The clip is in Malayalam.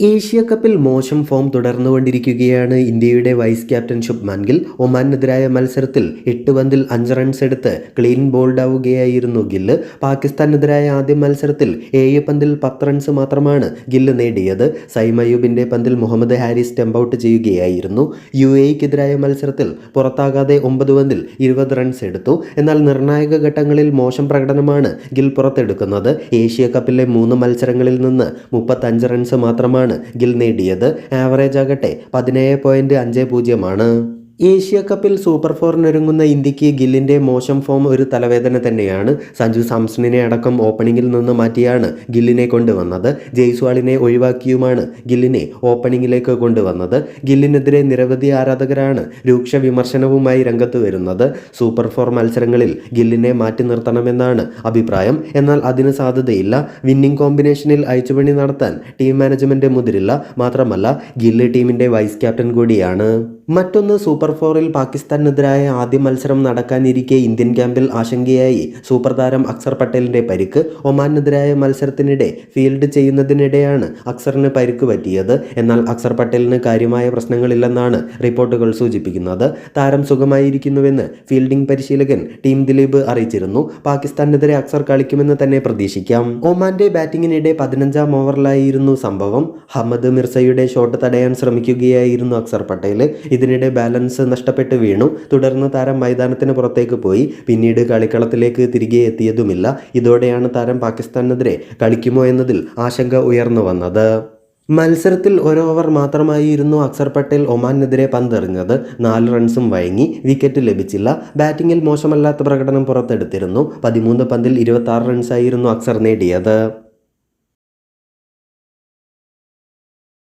ഏഷ്യ കപ്പിൽ മോശം ഫോം തുടർന്നുകൊണ്ടിരിക്കുകയാണ് ഇന്ത്യയുടെ വൈസ് ക്യാപ്റ്റൻ ശുഭ്മാൻ ഗിൽ ഒമാനെതിരായ മത്സരത്തിൽ എട്ട് പന്തിൽ അഞ്ച് റൺസ് എടുത്ത് ക്ലീൻ ബോൾഡ് ആവുകയായിരുന്നു ഗില്ല്. പാകിസ്ഥാനെതിരായ ആദ്യ മത്സരത്തിൽ ഏഴ് പന്തിൽ പത്ത് റൺസ് മാത്രമാണ് ഗില്ല് നേടിയത്. സൈമയൂബിന്റെ പന്തിൽ മുഹമ്മദ് ഹാരിസ് സ്റ്റെമ്പ് ഔട്ട് ചെയ്യുകയായിരുന്നു. യു എക്കെതിരായ മത്സരത്തിൽ പുറത്താകാതെ ഒമ്പത് പന്തിൽ ഇരുപത് റൺസ് എടുത്തു. എന്നാൽ നിർണായക ഘട്ടങ്ങളിൽ മോശം പ്രകടനമാണ് ഗിൽ പുറത്തെടുക്കുന്നത്. ഏഷ്യ കപ്പിലെ മൂന്ന് മത്സരങ്ങളിൽ നിന്ന് മുപ്പത്തഞ്ച് റൺസ് മാത്രമാണ് ഗിൽ നേടിയത്. ആവറേജ് ആകട്ടെ പതിനേഴ് പോയിന്റ് അഞ്ച് പൂജ്യമാണ് ഏഷ്യ കപ്പിൽ സൂപ്പർ ഫോറിനൊരുങ്ങുന്ന ഇന്ത്യയ്ക്ക് ഗില്ലിന്റെ മോശം ഫോം ഒരു തലവേദന തന്നെയാണ്. സഞ്ജു സാംസണിനെ അടക്കം ഓപ്പണിങ്ങിൽ നിന്ന് മാറ്റിയാണ് ഗില്ലിനെ കൊണ്ടുവന്നത്. ജയ്സ്വാളിനെ ഒഴിവാക്കിയുമാണ് ഗില്ലിനെ ഓപ്പണിങ്ങിലേക്ക് കൊണ്ടുവന്നത്. ഗില്ലിനെതിരെ നിരവധി ആരാധകരാണ് രൂക്ഷ വിമർശനവുമായി രംഗത്ത് വരുന്നത്. സൂപ്പർ ഫോർ മത്സരങ്ങളിൽ ഗില്ലിനെ മാറ്റി നിർത്തണമെന്നാണ് അഭിപ്രായം. എന്നാൽ അതിന് സാധ്യതയില്ല. വിന്നിംഗ് കോമ്പിനേഷനിൽ അയച്ചുപണി നടത്താൻ ടീം മാനേജ്മെന്റ് മുതിരില്ല. മാത്രമല്ല ഗില്ല് ടീമിന്റെ വൈസ് ക്യാപ്റ്റൻ കൂടിയാണ്. മറ്റൊന്ന് സൂപ്പർ ഫോറിൽ പാകിസ്ഥാനെതിരായ ആദ്യ മത്സരം നടക്കാനിരിക്കെ ഇന്ത്യൻ ക്യാമ്പിൽ ആശങ്കയായി. സൂപ്പർ താരം അക്സർ പട്ടേലിന്റെ പരിക്ക് ഒമാനെതിരായ മത്സരത്തിനിടെ ഫീൽഡ് ചെയ്യുന്നതിനിടെയാണ് അക്സറിന് പരിക്ക് പറ്റിയത്. എന്നാൽ അക്സർ പട്ടേലിന് കാര്യമായ പ്രശ്നങ്ങളില്ലെന്നാണ് റിപ്പോർട്ടുകൾ സൂചിപ്പിക്കുന്നത്. താരം സുഖമായിരിക്കുന്നുവെന്ന് ഫീൽഡിംഗ് പരിശീലകൻ ടീം ദിലീപ് അറിയിച്ചിരുന്നു. പാകിസ്ഥാനെതിരെ അക്സർ കളിക്കുമെന്ന് തന്നെ പ്രതീക്ഷിക്കാം. ഒമാന്റെ ബാറ്റിംഗിനിടെ പതിനഞ്ചാം ഓവറിലായിരുന്നു സംഭവം. ഹമ്മദ് മിർസയുടെ ഷോട്ട് തടയാൻ ശ്രമിക്കുകയായിരുന്നു അക്സർ പട്ടേൽ ഇതിനിടെ ബാലൻസ് നഷ്ടപ്പെട്ട് വീണു. തുടർന്ന് താരം മൈതാനത്തിന് പുറത്തേക്ക് പോയി. പിന്നീട് കളിക്കളത്തിലേക്ക് തിരികെ എത്തിയതുമില്ല. ഇതോടെയാണ് താരം പാകിസ്ഥാനെതിരെ കളിക്കുമോ എന്നതിൽ ആശങ്ക ഉയർന്നു വന്നത്. മത്സരത്തിൽ ഒരു ഓവർ മാത്രമായിരുന്നു അക്സർ പട്ടേൽ ഒമാനെതിരെ പന്തെറിഞ്ഞത്. നാല് റൺസും വഴങ്ങി വിക്കറ്റ് ലഭിച്ചില്ല. ബാറ്റിംഗിൽ മോശമല്ലാത്ത പ്രകടനം പുറത്തെടുത്തിരുന്നു. പതിമൂന്ന് പന്തിൽ ഇരുപത്തി റൺസായിരുന്നു അക്സർ നേടിയത്.